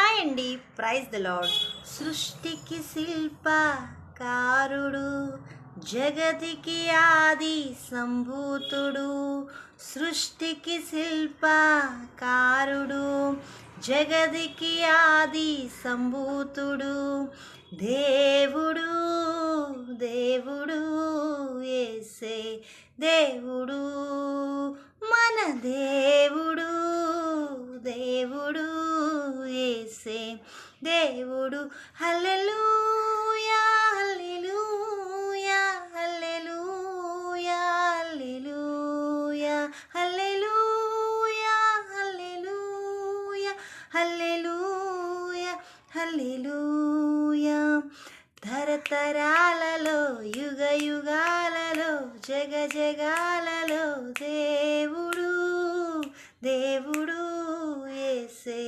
Hi అండి. Praise the lord సృష్టికి శిల్పకారుడు జగతికి ఆది సంభూతుడు సృష్టికి శిల్పకారుడు జగతికి ఆది సంభూతుడు దేవుడు దేవుడు ఏసే దేవుడు. దేవుడు హల్లెలూయా హల్లెలూయా హల్లెలూయా హల్లెలూయా హల్లెలూయా హల్లెలూయా హల్లెలూయా హల్లెలూయా. తరతరాలలో యుగ యుగాలలో జగ జగాలలో దేవుడు దేవుడు ఏసే